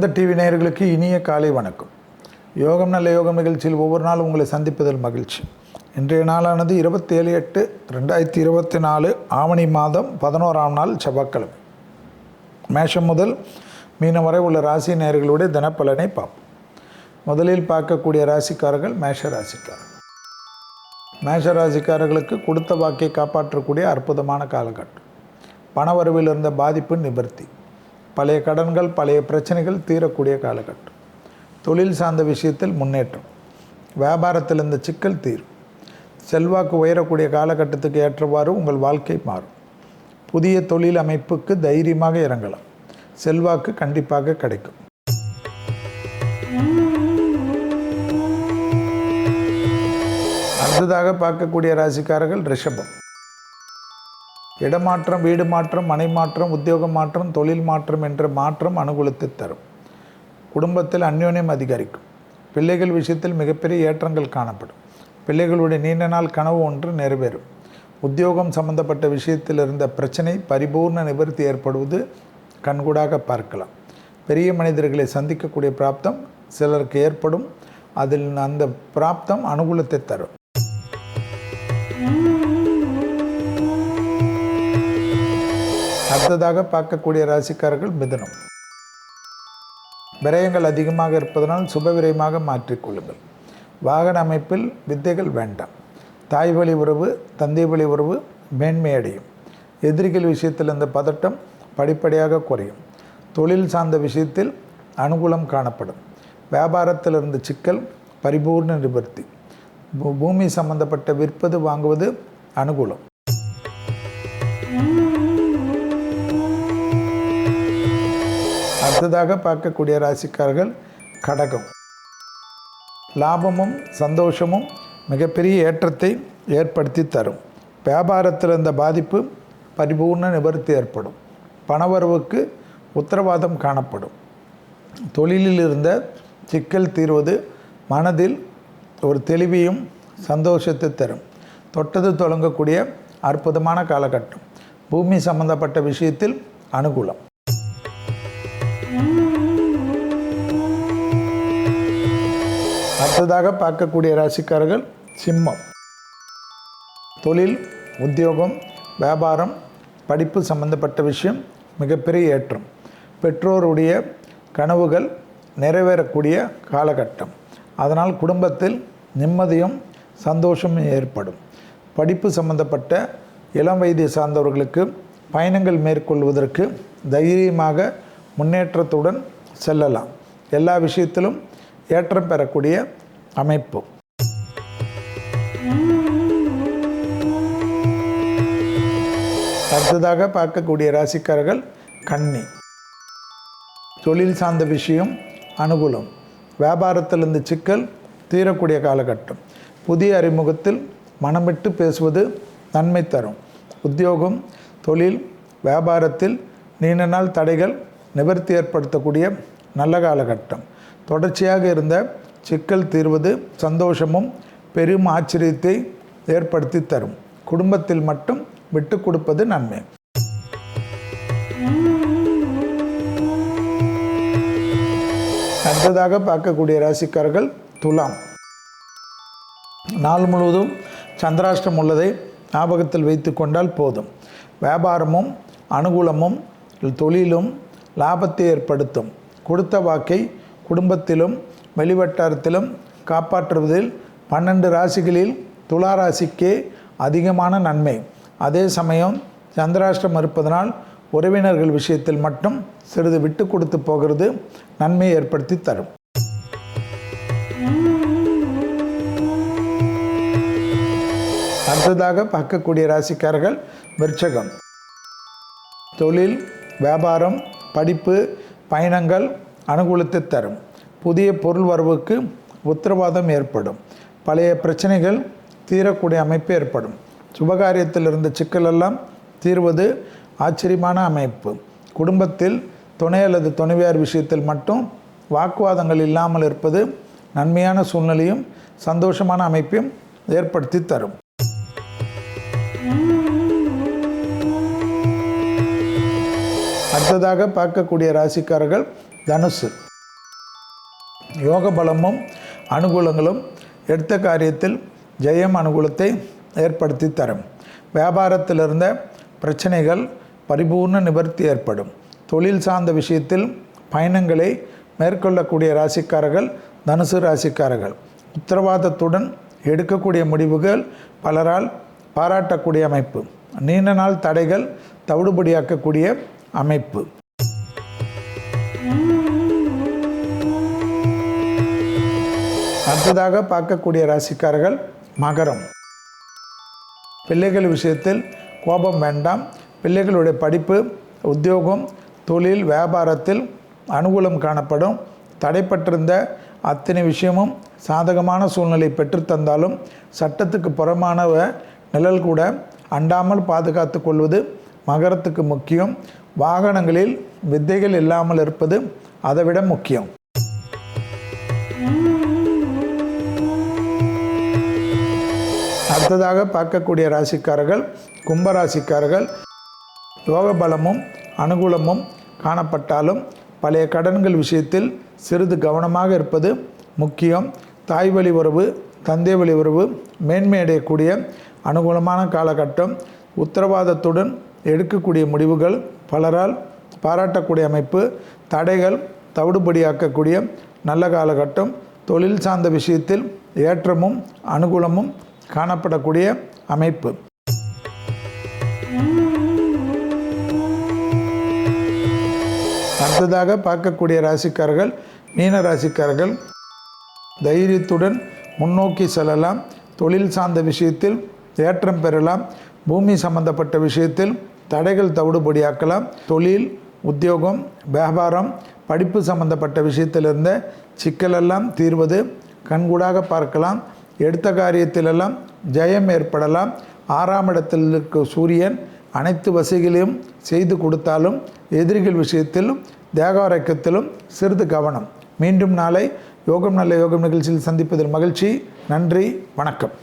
ஆனந்த TV நேயர்களுக்கு இனிய காலை வணக்கம். யோகம் நல்ல யோகம் நிகழ்ச்சியில் ஒவ்வொரு நாளும் உங்களை சந்திப்பதில் மகிழ்ச்சி. இன்றைய நாளானது இருபத்தேழு எட்டு ரெண்டாயிரத்தி இருபத்தி நாலு ஆவணி மாதம் பதினோராம் நாள் செவ்வாய்க்கிழமை. மேஷம் முதல் மீனம் வரை உள்ள ராசி நேயர்களுடைய தினப்பலனை பார்ப்போம். முதலில் பார்க்கக்கூடிய ராசிக்காரர்கள் மேஷ ராசிக்காரர்கள். மேஷ ராசிக்காரர்களுக்கு கொடுத்த வாக்கை காப்பாற்றக்கூடிய அற்புதமான காலகட்டம். பணவரவில் இருந்த பாதிப்பு நிவர்த்தி. பழைய கடன்கள் பழைய பிரச்சனைகள் தீரக்கூடிய காலகட்டம். தொழில் சார்ந்த விஷயத்தில் முன்னேற்றம். வியாபாரத்தில் இந்த சிக்கல் தீரும். செல்வாக்கு உயரக்கூடிய காலகட்டத்துக்கு ஏற்றவாறு உங்கள் வாழ்க்கை மாறும். புதிய தொழில் அமைப்புக்கு தைரியமாக இறங்கலாம். செல்வாக்கு கண்டிப்பாக கிடைக்கும். அடுத்ததாக பார்க்கக்கூடிய ராசிக்காரர்கள் ரிஷபம். இடமாற்றம் வீடு மாற்றம் மனை மாற்றம் உத்தியோக மாற்றம் தொழில் மாற்றம் என்ற மாற்றம் அனுகூலத்தை தரும். குடும்பத்தில் அந்யோன்யம் அதிகரிக்கும். பிள்ளைகள் விஷயத்தில் மிகப்பெரிய ஏற்றங்கள் காணப்படும். பிள்ளைகளுடைய நீண்ட நாள் கனவு ஒன்று நிறைவேறும். உத்தியோகம் சம்பந்தப்பட்ட விஷயத்தில் இருந்த பிரச்சனை பரிபூர்ண நிவர்த்தி ஏற்படுவது கண்கூடாக பார்க்கலாம். பெரிய மனிதர்களை சந்திக்கக்கூடிய பிராப்தம் சிலருக்கு ஏற்படும். அதில் அந்த பிராப்தம் அனுகூலத்தை தரும். அடுத்ததாக பார்க்கக்கூடிய ராசிக்காரர்கள் மிதனம். விரயங்கள் அதிகமாக இருப்பதனால் சுப விரயமாக மாற்றிக்கொள்ளுங்கள் வாகன அமைப்பில் வித்தைகள் வேண்டாம். தாய் வழி உறவு தந்தை வழி உறவு மேன்மை அடையும். எதிரிகள் விஷயத்தில் இந்த பதட்டம் படிப்படியாக குறையும். தொழில் சார்ந்த விஷயத்தில் அனுகூலம் காணப்படும். வியாபாரத்தில் இருந்த சிக்கல் பரிபூர்ண நிவர்த்தி. பூமி சம்பந்தப்பட்ட விற்பது வாங்குவது அனுகூலம். அடுத்ததாக பார்க்கக்கூடிய ராசிக்காரர்கள் கடகம். லாபமும் சந்தோஷமும் மிகப்பெரிய ஏற்றத்தை ஏற்படுத்தி தரும். வியாபாரத்தில் இருந்த பாதிப்பு பரிபூர்ண நிவர்த்தி ஏற்படும். பணவரவுக்கு உத்தரவாதம் காணப்படும். தொழிலில் இருந்த சிக்கல் தீர்வது மனதில் ஒரு தெளிவையும் சந்தோஷத்தை தரும். தொட்டது தொடங்கக்கூடிய அற்புதமான காலகட்டம். பூமி சம்பந்தப்பட்ட விஷயத்தில் அனுகூலம். அடுத்ததாக பார்க்கக்கூடிய ராசிக்காரர்கள் சிம்மம். தொழில் உத்தியோகம் வியாபாரம் படிப்பு சம்பந்தப்பட்ட விஷயம் மிகப்பெரிய ஏற்றம். பெற்றோருடைய கனவுகள் நிறைவேறக்கூடிய காலகட்டம். அதனால் குடும்பத்தில் நிம்மதியும் சந்தோஷமும் ஏற்படும். படிப்பு சம்பந்தப்பட்ட இளம் வயதை சார்ந்தவர்களுக்கு பயணங்கள் மேற்கொள்வதற்கு தைரியமாக முன்னேற்றத்துடன் செல்லலாம். எல்லா விஷயத்திலும் ஏற்றம் பெறக்கூடிய அமைப்பு. அடுத்ததாக பார்க்கக்கூடிய ராசிக்காரர்கள் கன்னி. தொழில் சார்ந்த விஷயம் அனுகூலம். வியாபாரத்திலிருந்து சிக்கல் தீரக்கூடிய காலகட்டம். புதிய அறிமுகத்தில் மனம் விட்டு பேசுவது நன்மை தரும். உத்தியோகம் தொழில் வியாபாரத்தில் நீண்ட நாள் தடைகள் நிவர்த்தி ஏற்படுத்தக்கூடிய நல்ல காலகட்டம். தொடர்ச்சியாக இருந்த சிக்கல் தீர்வது சந்தோஷமும் பெரும் ஆச்சரியத்தை ஏற்படுத்தி தரும். குடும்பத்தில் மட்டும் விட்டு கொடுப்பது நன்மை. அடுத்ததாக பார்க்கக்கூடிய ராசிக்காரர்கள் துலாம். நாள் முழுவதும் சந்திராஷ்டம் உள்ளதை ஞாபகத்தில் வைத்து கொண்டால் போதும். வியாபாரமும் அனுகூலமும் தொழிலும் லாபத்தை ஏற்படுத்தும். கொடுத்த வாக்கை குடும்பத்திலும் வெளிவட்டாரத்திலும் காப்பாற்றுவதில் பன்னெண்டு ராசிகளில் துலா ராசிக்கே அதிகமான நன்மை. அதே சமயம் சந்திராஷ்டம் இருப்பதனால் உறவினர்கள் விஷயத்தில் மட்டும் சிறிது விட்டு கொடுத்து போகிறது நன்மையை ஏற்படுத்தி தரும். அடுத்ததாக பார்க்கக்கூடிய ராசிக்காரர்கள் விருட்சகம் தொழில் வியாபாரம் படிப்பு பயணங்கள் அனுகூலத்தை தரும். புதிய பொருள் வரவுக்கு உத்தரவாதம் ஏற்படும். பழைய பிரச்சனைகள் தீரக்கூடிய அமைப்பு ஏற்படும். சுபகாரியத்தில் இருந்த சிக்கலெல்லாம் தீர்வது ஆச்சரியமான அமைப்பு. குடும்பத்தில் துணை அல்லது துணைவியார் விஷயத்தில் மட்டும் வாக்குவாதங்கள் இல்லாமல் இருப்பது நன்மையான சூழ்நிலையும் சந்தோஷமான அமைப்பையும் ஏற்படுத்தி தரும். அடுத்ததாக பார்க்கக்கூடிய ராசிக்காரர்கள் தனுசு. யோக பலமும் அனுகூலங்களும் எடுத்த காரியத்தில் ஜெயம் அனுகூலத்தை ஏற்படுத்தி தரும் வியாபாரத்தில் இருந்த பிரச்சனைகள் பரிபூர்ண நிவர்த்தி ஏற்படும். தொழில் சார்ந்த விஷயத்தில் பயணங்களை மேற்கொள்ளக்கூடிய ராசிக்காரர்கள் தனுசு ராசிக்காரர்கள். உத்தரவாதத்துடன் எடுக்கக்கூடிய முடிவுகள் பலரால் பாராட்டக்கூடிய அமைப்பு. நீண்ட நாள் தடைகள் தவிடுபடியாக்கக்கூடிய அமைப்பு. அடுத்ததாக பார்க்கக்கூடிய ராசிக்காரர்கள் மகரம். பிள்ளைகள் விஷயத்தில் கோபம் வேண்டாம். பிள்ளைகளுடைய படிப்பு உத்தியோகம் தொழில் வியாபாரத்தில் அனுகூலம் காணப்படும். தடைப்பட்டிருந்த அத்தனை விஷயமும் சாதகமான சூழ்நிலை பெற்றுத்தந்தாலும் சட்டத்துக்கு புறமான நிழல் கூட அண்டாமல் பாதுகாத்து கொள்வது மகரத்துக்கு முக்கியம். வாகனங்களில் வித்தைகள் இல்லாமல் இருப்பது அதைவிட முக்கியம். அடுத்ததாக பார்க்கக்கூடிய ராசிக்காரர்கள் கும்பராசிக்காரர்கள் யோக பலமும் அனுகூலமும் காணப்பட்டாலும் பழைய கடன்கள் விஷயத்தில் சிறிது கவனமாக இருப்பது முக்கியம். தாய் வழி உறவு தந்தை வழி உறவு மேன்மையடையக்கூடிய அனுகூலமான காலகட்டம் உத்தரவாதத்துடன் எடுக்கக்கூடிய முடிவுகள் பலரால் பாராட்டக்கூடிய அமைப்பு தடைகள் தவிடுபடியாக்கக்கூடிய நல்ல காலகட்டம் தொழில் சார்ந்த விஷயத்தில் ஏற்றமும் அனுகூலமும் காணப்படக்கூடிய அமைப்பு. அடுத்ததாக பார்க்கக்கூடிய ராசிக்காரர்கள் மீன ராசிக்காரர்கள் தைரியத்துடன் முன்னோக்கி செல்லலாம். தொழில் சார்ந்த விஷயத்தில் ஏற்றம் பெறலாம். பூமி சம்பந்தப்பட்ட விஷயத்தில் தடைகள் தவிடுபடியாக்கலாம். தொழில் உத்தியோகம் வியாபாரம் படிப்பு சம்பந்தப்பட்ட விஷயத்திலிருந்த சிக்கலெல்லாம் தீர்வது கண்கூடாக பார்க்கலாம். எடுத்த காரியத்திலெல்லாம் ஜெயம் ஏற்படலாம். ஆறாம் இடத்தில் இருக்க சூரியன் அனைத்து வசதிகளையும் செய்து கொடுத்தாலும் எதிரிகள் விஷயத்திலும் தேகாரக்கத்திலும் சிறிது கவனம். மீண்டும் நாளை யோகம் நல்ல யோகம் நிகழ்ச்சியில் சந்திப்பதில் மகிழ்ச்சி. நன்றி வணக்கம்.